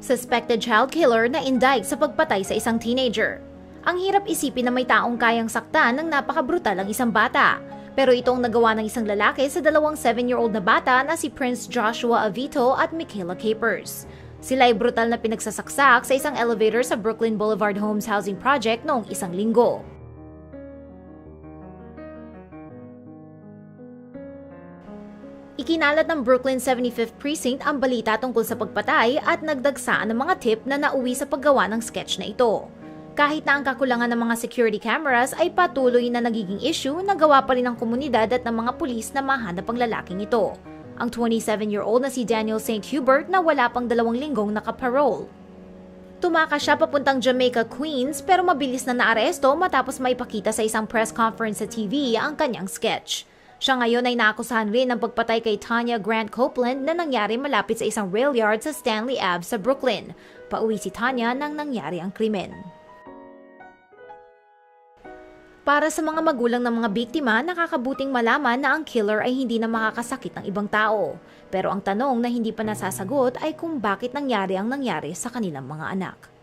Suspected child killer na indict sa pagpatay sa isang teenager. Ang hirap isipin na may taong kayang saktan ng napakabrutal ang isang bata. Pero ito ang nagawa ng isang lalaki sa dalawang 7-year-old na bata na si Prince Joshua Avito at Michaela Capers. Sila ay brutal na pinagsasaksak sa isang elevator sa Brooklyn Boulevard Homes Housing Project noong isang linggo. Ikinalat ng Brooklyn 75th Precinct ang balita tungkol sa pagpatay at nagdagsaan ng mga tip na nauwi sa paggawa ng sketch na ito. Kahit na ang kakulangan ng mga security cameras ay patuloy na nagiging issue, nagawa pa rin ng komunidad at ng mga pulis na mahanap ang lalaking ito. Ang 27-year-old na si Daniel St. Hubert na wala pang dalawang linggong nakaparole. Tumakas siya papuntang Jamaica, Queens pero mabilis na naaresto matapos maipakita sa isang press conference sa TV ang kanyang sketch. Siya ngayon ay naakusahan rin ng pagpatay kay Tanya Grant Copeland na nangyari malapit sa isang rail yard sa Stanley Ave sa Brooklyn. Pauwi si Tanya nang nangyari ang krimen. Para sa mga magulang ng mga biktima, nakakabuting malaman na ang killer ay hindi na makakasakit ng ibang tao. Pero ang tanong na hindi pa nasasagot ay kung bakit nangyari ang nangyari sa kanilang mga anak.